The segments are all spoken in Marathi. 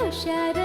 हुशार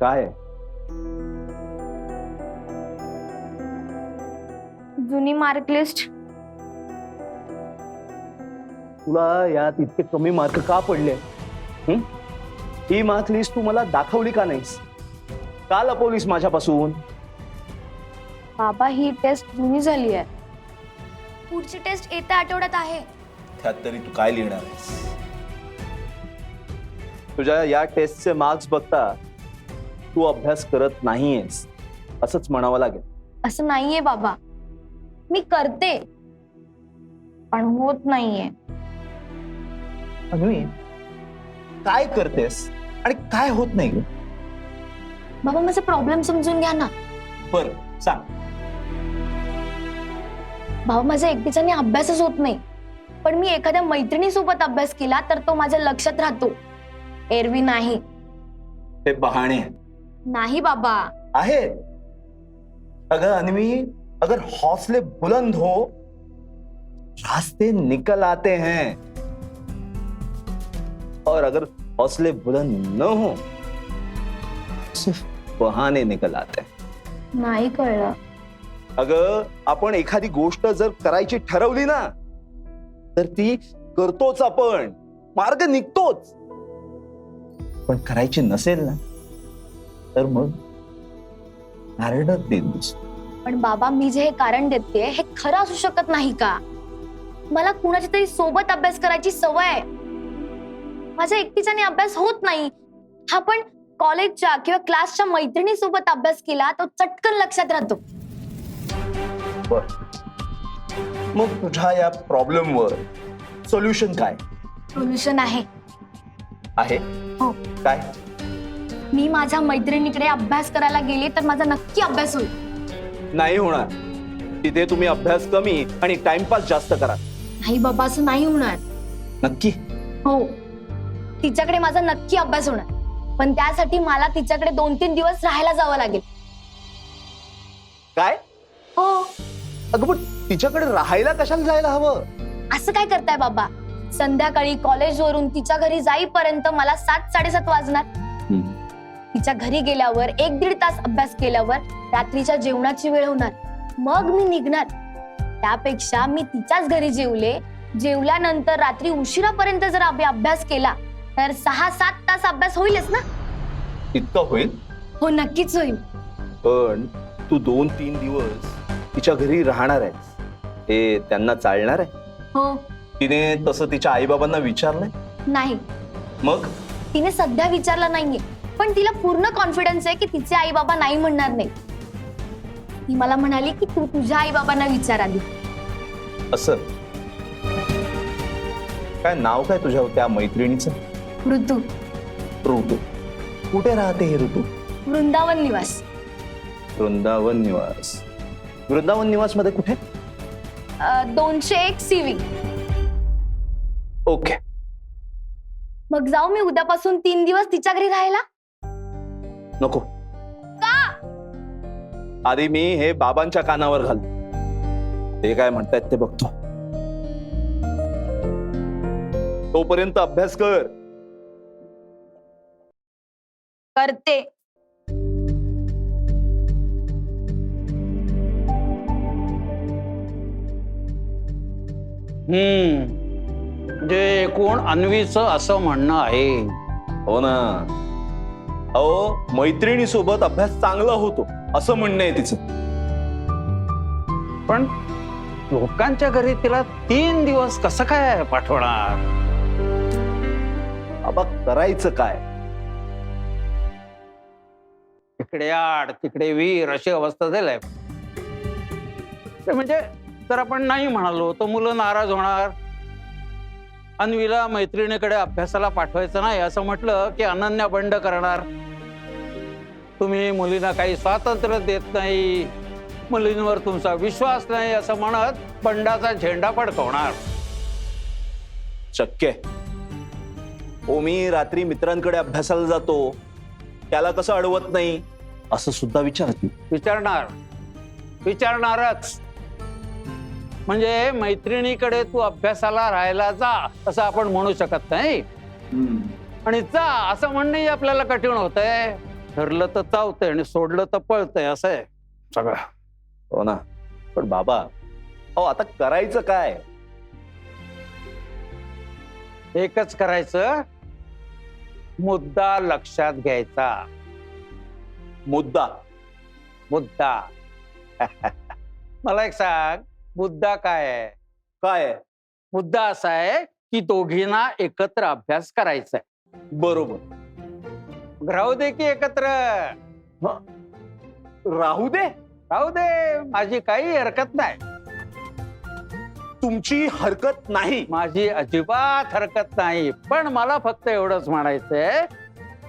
काय? आहे जुनी मार्क लिस्ट तुला यात इतके कमी मार्क का पडले? हं? ही मार्क लिस्ट तू मला दाखवली का नाहीस? का लपवलीस माझ्यापासून? बाबा ही टेस्ट जुनी झाली आहे. पुढची टेस्ट येत्या आठवड्यात आहे. त्यात तरी तू काय लिहिणार आहेस? तुझ्या या टेस्टचे मार्क्स बघता तू अभ्यास करत नाहीयेस असंच म्हणावं लागेल. असं नाहीये बाबा. मी करते पण होत नाहीये. अन्वी काय करतेस? आणि काय होत नाही? ग? बाबा माझा प्रॉब्लेम समजून घ्या ना. बर सांग. बाबा माझा एकटीच्याने अभ्यासच होत नाही. पण मी एखाद्या मैत्रिणीसोबत अभ्यास केला तर तो माझ्या लक्षात राहतो. एरवी नाही. हे बहाणे. आहेत. नाही बाबा. आहे अगर अन्वी अगर हौसले बुलंद हो रास्ते निकल आते हैं. और अगर हौसले बुलंद न हो सिर्फ़ बहाने निकल आते हैं. नाही कळलं. अगं आपण एखादी गोष्ट जर करायची ठरवली ना तर ती करतोच आपण. मार्ग निघतोच. पण करायची नसेल ना? तर मग नारळच देत. पण बाबा मी जे हे कारण देते हे खरं असू शकत नाही का? मला कुणाच्या तरी सोबत अभ्यास करायची सवय आहे. माझ्या एकटीच्याने अभ्यास होत नाही. हा पण कॉलेजच्या किंवा क्लासच्या मैत्रिणी सोबत अभ्यास केला तो चटकन लक्षात राहतो. मग तुझ्या या प्रॉब्लेम वर सोल्युशन काय? सोल्युशन आहे. आहे? हो. काय? मी माझ्या मैत्रिणीकडे अभ्यास करायला गेले तर माझा नक्की अभ्यास होईल. नाही होणार. तिथे तुम्ही अभ्यास कमी आणि टाइमपास जास्त करा. नाही बाबा असं नाही होणार. नक्की. हो. तिच्याकडे माझा नक्की अभ्यास होणार. पण त्यासाठी मला तिच्याकडे दोन तीन दिवस राहायला जावं लागेल. काय? हो. अगं पण तिच्याकडे राहायला कशाला जायला हवं? असं काय करताय बाबा? संध्याकाळी कॉलेजवरून तिच्या घरी जाईपर्यंत मला सात साडेसात वाजणार. तिच्या घरी गेल्यावर एक दीड तास अभ्यास केल्यावर रात्रीच्या जेवणाची वेळ होणार. मग मी निघणार. त्यापेक्षा मी तिच्याच घरी जेवले. जेवल्यानंतर रात्री उशिरापर्यंत जर आम्ही अभ्यास केला तर सहा सात तास अभ्यास होईलच ना? इतकं होईल? हो नक्कीच होईल. पण तू दोन तीन दिवस तिच्या घरी राहणार आहेस. हे त्यांना चालणार आहे? हो. तिने तसं तिच्या आईबाबांना विचारलंय? नाही. मग? तिने सध्या विचारलं नाहीये. पण तिला पूर्ण कॉन्फिडन्स आहे की तिचे आई बाबा नाही म्हणणार नाही. ती मला म्हणाली की तू तुझ्या आई बाबांना विचार आधी. असं? काय नाव काय तुझ्या त्या मैत्रिणीचं? ऋतू. ऋतू. कुठे राहते हे ऋतू? वृंदावन निवास. वृंदावन निवास. वृंदावन निवासमध्ये कुठे? अं, दोनशे एक सीवी ओके. मग जाऊ मी उद्यापासून तीन दिवस तिच्या घरी राहायला? नको. आधी मी हे बाबांच्या कानावर घाल. ते काय म्हणतायत ते बघतो. तोपर्यंत अभ्यास कर. करते. हम्म. जे कोण अन्वीच असं म्हणणं आहे. हो ना. अहो मैत्रिणी सोबत अभ्यास चांगला होतो असं म्हणणं आहे तिचं. पण लोकांच्या घरी तिला तीन दिवस कसं काय पाठवणार? बाबा करायचं काय? तिकडे आड तिकडे वीर अशी अवस्था झालाय. ते म्हणजे जर आपण नाही म्हणालो तर मुलं नाराज होणार. अन्वीला मैत्रिणीकडे अभ्यासाला पाठवायचं नाही असं म्हटलं की अनन्या बंड करणार. तुम्ही मुलींना काही स्वातंत्र्य देत नाही. मुलींवर तुमचा विश्वास नाही असं म्हणत बंडाचा झेंडा फडकवणार. शक्य. ओ मी रात्री मित्रांकडे अभ्यासाला जातो. त्याला कसं अडवत नाही? असं सुद्धा विचारत नाही. विचारणार. विचारणारच. म्हणजे मैत्रिणीकडे तू अभ्यासाला राहायला जा असं आपण म्हणू शकत नाही. आणि जा असं म्हणणंही आपल्याला कठीण होतंय. ठरलं तर चावतंय आणि सोडलं तर पळतंय असं आहे. सगळं. हो ना. पण बाबा अहो आता करायचं काय? एकच करायचं. मुद्दा लक्षात घ्यायचा. मुद्दा. मुद्दा. मला एक सांग. मुद्दा काय आहे? काय आहे? मुद्दा असा आहे की दोघींना एकत्र अभ्यास करायचा आहे बरोबर. राहू दे की एकत्र. राहू दे? राहू दे माझी काही हरकत नाही. तुमची हरकत नाही. माझी अजिबात हरकत नाही. पण मला फक्त एवढंच म्हणायचंय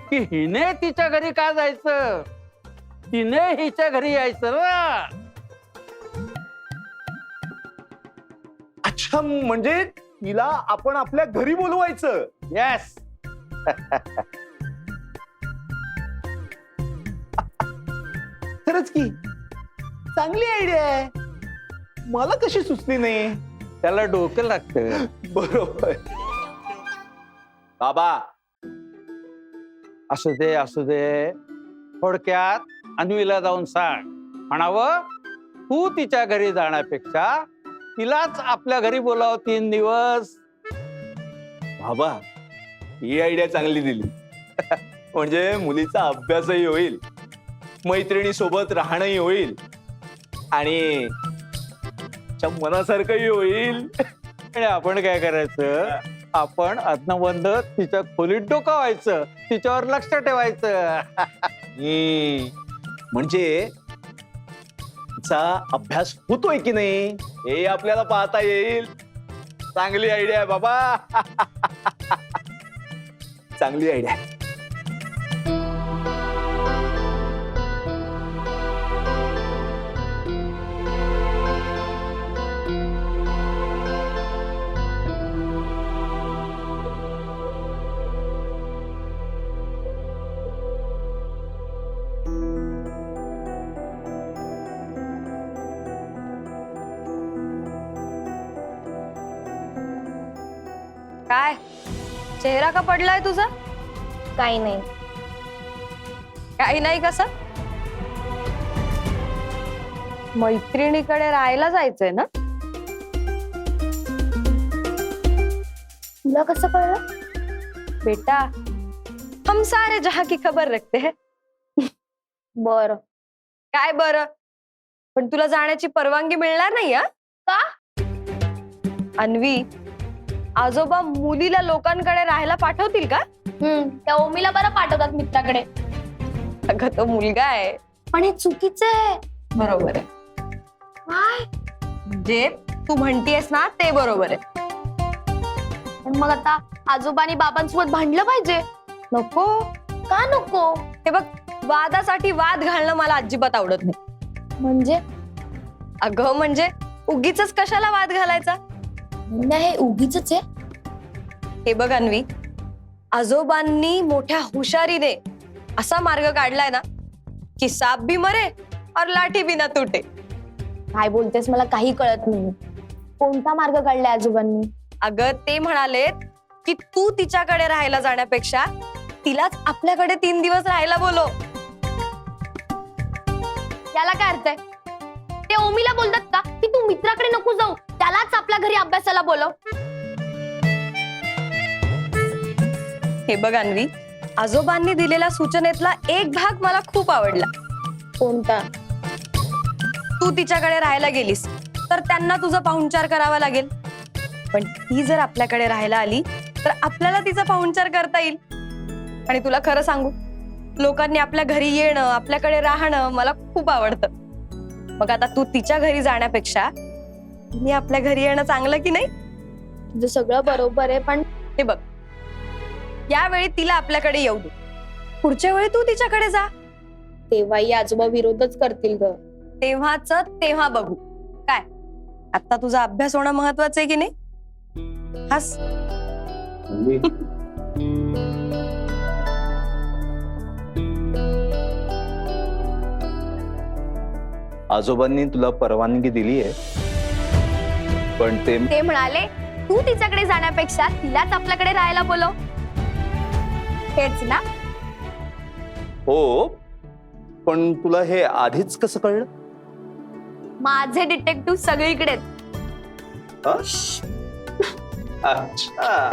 की हिने तिच्या घरी का जायचं? तिने हिच्या घरी यायचं ना. अच्छा म्हणजे तिला आपण आपल्या घरी बोलवायचं. येस खरंच की. चांगली आयडिया आहे. मला कशी सुचली नाही? त्याला डोकं लागतं बरोबर. बाबा. असू दे असू दे. थोडक्यात अन्वीला जाऊन सांग. म्हणावं तू तिच्या घरी जाण्यापेक्षा तिलाच आपल्या घरी बोलाव तीन दिवस. बाबा ही आयडिया चांगली दिली. म्हणजे मुलीचा अभ्यासही होईल मैत्रिणी सोबत राहणंही होईल आणि मनासारखंही होईल. आणि आपण काय करायचं? आपण अज्ञबंध तिच्या खोलीत डोकावायचं तिच्यावर लक्ष ठेवायचं. म्हणजे तिचा अभ्यास होतोय की नाही? हे आपल्याला पाहता येईल. चांगली आयडिया आहे बाबा. चांगली आयडिया आहे. का पडलाय तुझा? काही नाही. काही नाही कसं मैत्रिणीकडे राहायला जायचंय ना? तुला कसं कळलं? बेटा हम सारे जहा की खबर रखते हैं। बर. काय बरं? पण तुला जाण्याची परवानगी मिळणार नाही हा? का? अन्वी आजोबा मुलीला लोकांकडे राहायला पाठवतील का? हम्म त्या ओमीला बरं पाठवतात मित्राकडे. अगं तो मुलगा आहे. पण हे चुकीचं आहे. बरोबर आहे. काय? जे तू म्हणतीयस ना ते बरोबर आहे. पण मग आता आजोबानी बाबांसोबत भांडलं पाहिजे. नको. का नको? हे बघ वादासाठी वाद घालणं मला अजिबात आवडत नाही. म्हणजे? अगं म्हणजे उगीच कशाला वाद घालायचा? नाही हे उगीच आहे. हे बघ अन्वी. आजोबांनी मोठ्या हुशारीने असा मार्ग काढलाय ना की साप भी मरे और लाठी भी ना तुटे. काय बोलतेस मला काही कळत नाही. कोणता मार्ग काढलाय आजोबांनी? अगं ते म्हणाले की तू तिच्याकडे राहायला जाण्यापेक्षा तिलाच आपल्याकडे तीन दिवस राहायला बोलो याला काय अर्थ आहे? ते ओमीला बोलतात का की तू मित्राकडे नको जाऊ? त्यालाच आपल्या घरी अभ्यासाला बोलव. हे बघ अन्वी. आजोबांनी दिलेल्या सूचनेतला एक भाग मला खूप आवडला. कोणता? तू तिच्याकडे राहायला गेलीस तर त्यांना तुझा पाहुणचार करावा लागेल. पण ती जर आपल्याकडे राहायला आली तर आपल्याला तिचा पाहुणचार करता येईल. आणि तुला खरं सांगू लोकांनी आपल्या घरी येणं आपल्याकडे राहणं मला खूप आवडतं. मग आता तू तिच्या घरी जाण्यापेक्षा मी आपल्या घरी येणं चांगलं की नाही? तुझं सगळं बरोबर आहे पण हे बघ. यावेळी तिला आपल्याकडे येऊ दे. पुढच्या वेळी तू तिच्याकडे जा. तेव्हाही आजोबा विरोधच करतील ग. तेव्हाच तेव्हा बघू. काय? आता तुझा अभ्यास होणं महत्वाचं आहे की नाही? हास. आजोबांनी तुला परवानगी दिली आहे पण ते ते म्हणाले तू तिच्याकडे जाण्यापेक्षा तिलाच आपल्याकडे राहायला बोलव. हेच ना. हो पण तुला हे आधीच कसं कळलं? माझे डिटेक्टिव्ह सगळीकडे? अच्छा.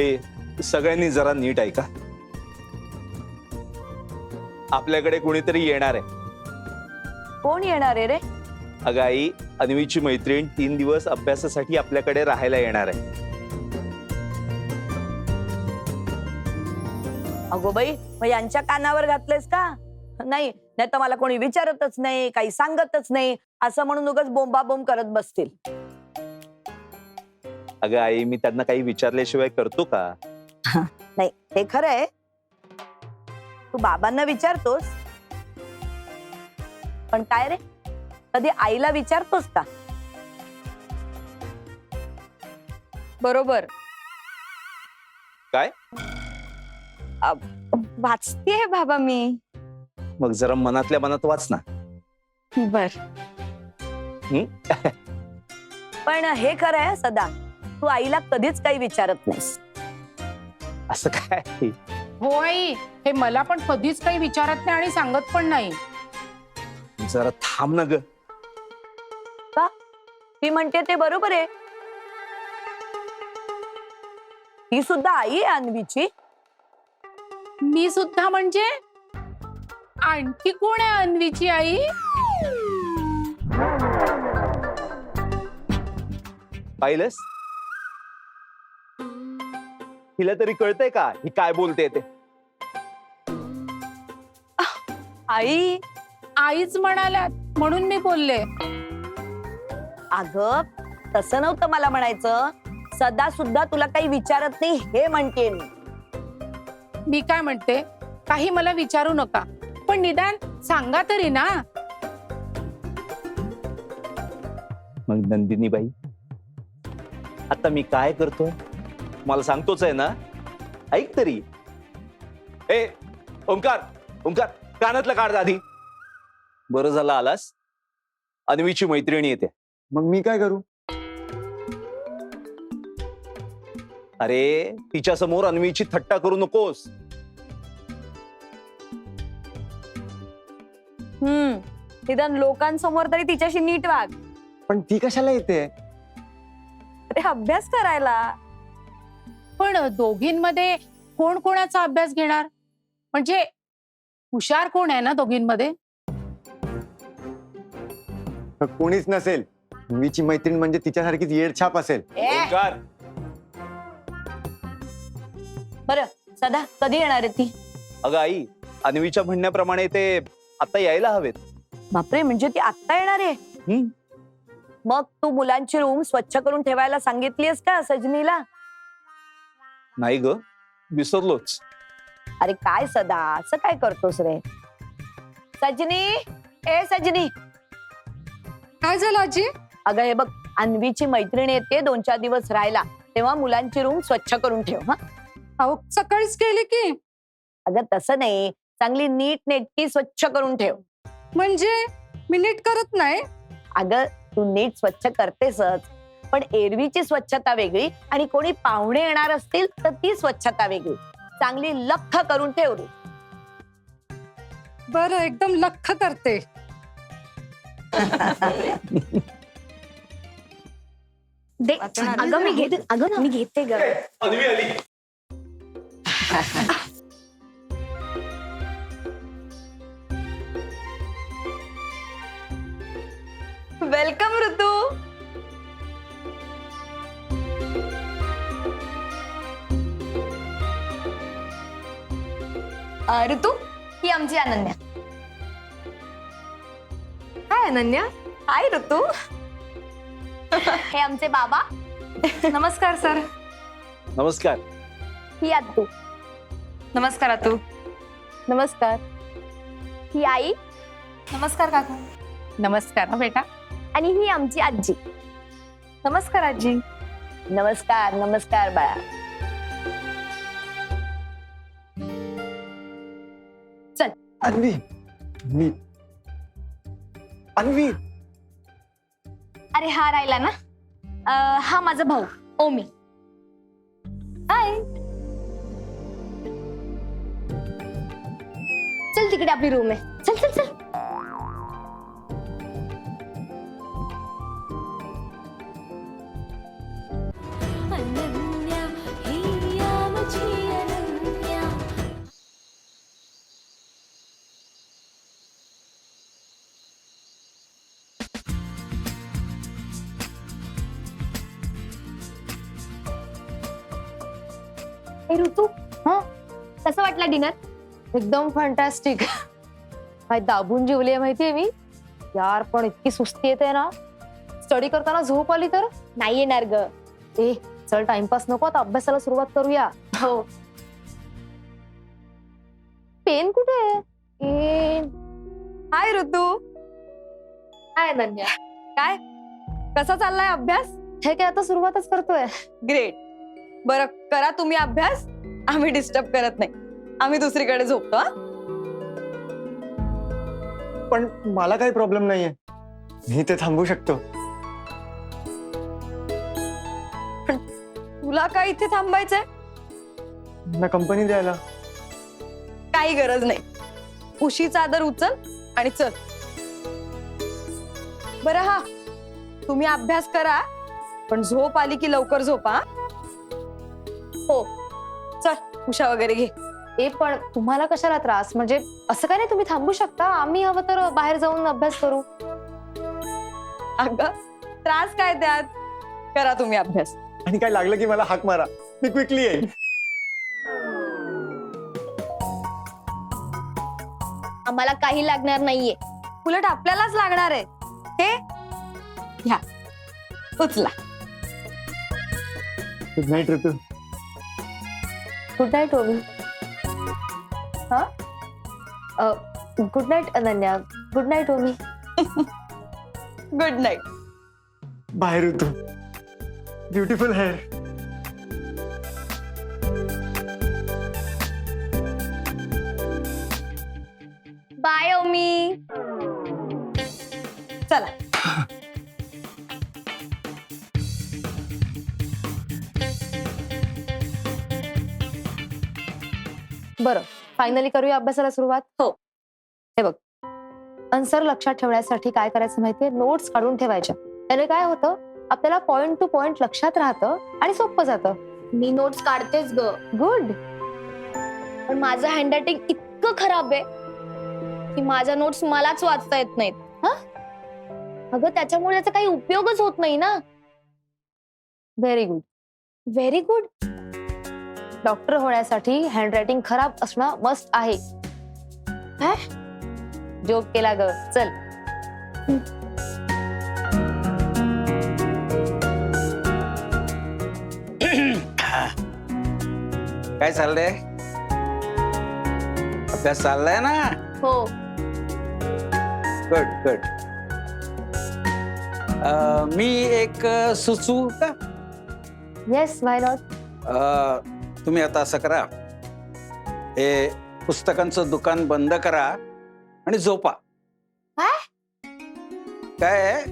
हे सगळ्यांनी जरा नीट ऐका. आपल्याकडे कोणीतरी येणार आहे. कोण येणार आहे रे? अगं आई अन्वीची मैत्रीण तीन दिवस अभ्यासासाठी आपल्याकडे राहायला येणार आहे. अगो बाई मग यांच्या कानावर घातलेस का? नाही नाही तर मला कोणी विचारतच नाही काही सांगतच नाही. असं म्हणून उगाच बोंबाबोंब करत बसतील. अगं आई मी त्यांना काही विचारल्याशिवाय करतो का? नाही हे खरं आहे. तू बाबांना विचारतोस. पण काय रे? कधी आईला विचारतोस का? बरोबर. काय? वाचतेय बाबा मी. मग जरा मनातल्या मनात वाच ना. बर. पण हे खरं आहे सदा. तू आईला कधीच काही विचारत नाहीस. असं काय हो आई हे मला पण कधीच काही विचारत नाही आणि सांगत पण नाही. जरा थांब ना ग. ती म्हणते ते बरोबर आहे. ही सुद्धा आई आहे अन्वीची? मी सुद्धा म्हणजे? आणखी कोण आहे अन्वीची आई? पाहिलंस? हिला तरी कळतंय का? ही काय बोलते ते? आई आईच म्हणाल्यात म्हणून मी बोलले. अगं तसं नव्हतं मला म्हणायचं. सदा सुद्धा तुला काही विचारत नाही हे म्हणते मी. मी काय म्हणते? काही मला विचारू नका. पण निदान सांगा तरी ना. मग नंदिनी बाई आता मी काय करतोय मला सांगतोच आहे ना. ऐक तरी. ए ओंकार ओंकार कानातलं काढ आधी. बरं झालं आलास. अन्वीची मैत्रिणी येते. मग मी काय करू? अरे तिच्या समोर अन्वीची थट्टा करू नकोस. हम्म निदान लोकांसमोर तरी तिच्याशी नीट वाग. पण ती कशाला येते? अरे अभ्यास करायला. पण दोघींमध्ये कोण कोणाचा अभ्यास घेणार? म्हणजे हुशार कोण आहे ना दोघींमध्ये? कोणीच नसेल. मीची मैत्रीण म्हणजे तिच्यासारखीच येडछाप असेल. ओंकार. बरं सदा कधी येणार आहे ती? अगं आई अन्वीच्या म्हणण्याप्रमाणे ते आता यायला हवेत. बापरे म्हणजे ती आत्ता येणार आहे? हम्म. मग तू मुलांची रूम स्वच्छ करून ठेवायला सांगितलीस का सजनीला? नाही ग विसरलोच. अरे काय सदा असं काय करतोस रे? सजनी ए सजनी. काय झालं आजी? अगं हे बघ अन्वीची मैत्रीण येते दोन चार दिवस राहायला तेव्हा मुलांची रूम स्वच्छ करून ठेव हा. अहो सकाळीच केली की. अगं तसं नाही चांगली नीट नेटकी स्वच्छ करून ठेव. म्हणजे? मी नीट करत नाही? अगं तू नीट स्वच्छ करतेसच. पण एरवीची स्वच्छता वेगळी आणि कोणी पाहुणे येणार असतील तर ती स्वच्छता वेगळी. चांगली लख्ख करून ठेव रे बरं एकदम लख करते. दे अगं मी घेते अगं मी घेते ग. वेलकम ऋतू. अं, ऋतू ही आमची अनन्या. हाय अनन्या. हाय ऋतू. हे आमचे बाबा. नमस्कार सर. नमस्कार. ही आतू नमस्कार अतू नमस्कार. ही आई. नमस्कार काकू. नमस्कार हं बेटा. आणि ही आमची आजी. नमस्कार आजी. नमस्कार नमस्कार बाळा. अन्वी मी. अन्वी अरे हा राहिला ना. अं, हा माझा भाऊ ओमी. हाय चल तिकडे आपली रूम आहे. चल चल चल. वाटलं डिनर? एकदम फंटॅस्टिक काय दाबून जेवली माहितीये मी? यार पण इतकी सुस्ती येते ना. स्टडी करताना झोप आली तर? नाही येणार ग. ए चल टाइमपास नको. आता अभ्यासाला सुरुवात करूया. हो. पेन कुठे पेन. हाय ऋतू. काय अनन्या काय? कसा चाललाय अभ्यास? हे काय आता सुरुवातच करतोय. ग्रेट बरं करा तुम्ही अभ्यास. आम्ही डिस्टर्ब करत नाही. आम्ही दुसरीकडे झोपतो हा? पण मला काही प्रॉब्लेम नाहीये. मी ते थांबू शकतो. तुला काय इथे थांबायचंय? ना कंपनी द्यायला. काही गरज नाही. उशी चादर उचल आणि चल. बरं हा. तुम्ही अभ्यास करा पण झोप आली की लवकर झोपा हा? हो. चल उषा वगैरे घे. ए पण तुम्हाला कशाला त्रास? म्हणजे असं काय नाही तुम्ही थांबू शकता. आम्ही हवं तर बाहेर जाऊन अभ्यास करू. अगं त्रास काय त्यात? करा तुम्ही अभ्यास. आणि काय लागलं की मला हाक मारा? मी क्विकली येईल आम्हाला काही लागणार नाहीये. उलट आपल्यालाच लागणार आहे. हे? घ्या उचला. Good night Ritu. Good night Ovi good night Ananya. Good night Omi good night bye Ritu beautiful hair bye Omi चला बरं फायनली करूया अभ्यासाला सुरुवात? हो. हे बघ. आन्सर लक्षात ठेवण्यासाठी काय करायचं माहितीये? नोट्स काढून ठेवायच्या. त्याने काय होतं? आपल्याला पॉइंट टू पॉइंट लक्षात राहतं आणि सोपं जातं. मी नोट्स काढतेच ग. गुड पण माझं हँडरायटिंग इतकं खराब आहे की माझ्या नोट्स मलाच वाचता येत नाहीत. हा? अगं त्याच्यामुळे त्याचा काही उपयोगच होत नाही ना. Very good very good doctor होण्यासाठी हँडरायटिंग खराब असणं मस्ट आहे. जोक केला ग. चल. काय चाललंय? अभ्यास चाललाय ना? हो. गुड गुड मी एक सुचू का? येस वाय नॉट तुम्ही आता असं करा. हे पुस्तकांचं दुकान बंद करा आणि झोपा. काय?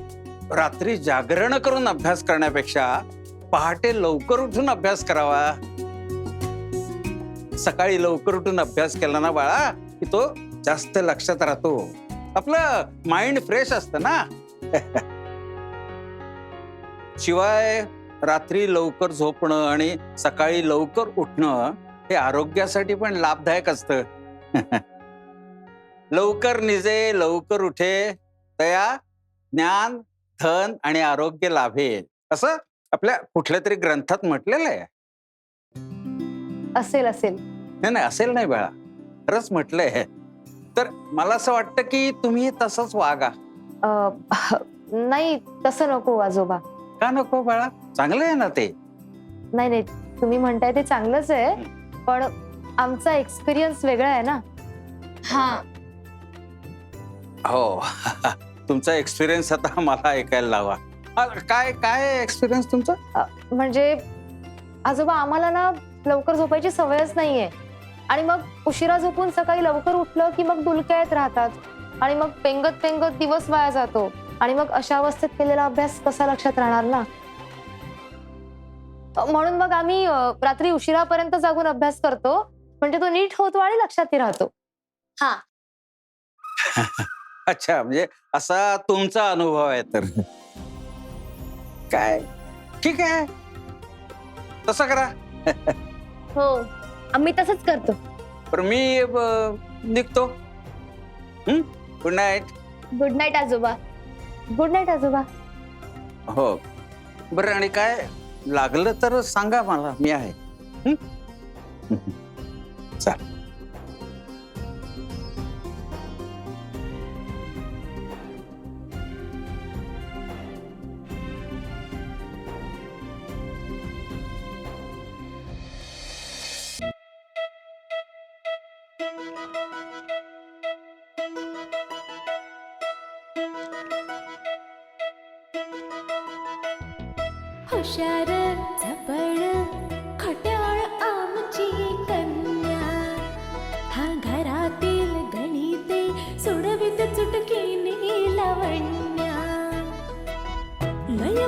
रात्री जागरण करून अभ्यास करण्यापेक्षा पहाटे लवकर उठून अभ्यास करावा. सकाळी लवकर उठून अभ्यास केला ना बाळा की तो जास्त लक्षात राहतो. आपलं माइंड फ्रेश असतं ना. शिवाय रात्री लवकर झोपणं आणि सकाळी लवकर उठणं हे आरोग्यासाठी पण लाभदायक असतं. लवकर निजे लवकर उठे तया ज्ञान धन आणि आरोग्य लाभे. असं आपल्या कुठल्या तरी ग्रंथात म्हटलेलं आहे. असेल असेल. नाही नाही असेल नाही बाळा. खरंच म्हटलंय. तर मला असं वाटतं की तुम्ही तसंच वागा. नाही तसं नको आजोबा. का नको बाळा? चांगलं आहे ना ते. नाही नाही तुम्ही म्हणताय ते चांगलंच आहे पण आमचा एक्सपिरियन्स वेगळा आहे ना. हा. हो. तुमचा एक्सपिरियन्स आता मला ऐकायला लावा. काय काय एक्सपिरियन्स तुमचा? म्हणजे आजोबा आम्हाला ना लवकर झोपायची सवयच नाहीये. आणि मग उशिरा झोपून सकाळी लवकर उठलं की मग डुलक्या येत राहतात. आणि मग पेंगत पेंगत दिवस वाया जातो. आणि मग अशा अवस्थेत केलेला अभ्यास कसा लक्षात राहणार ना? म्हणून मग आम्ही रात्री उशिरापर्यंत जागून अभ्यास करतो म्हणजे तो नीट होतो आणि लक्षातही राहतो. अच्छा म्हणजे असा तुमचा अनुभव आहे तर. काय? ठीक आहे. तसं करा. हो आम्ही तसंच करतो. पण मी निघतो. गुड नाईट गुड नाईट आजोबा. गुड नाईट आजोबा. हो. बरं आणि काय? लागलं तर सांगा मला मी आहे. हं?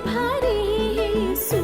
भरे सु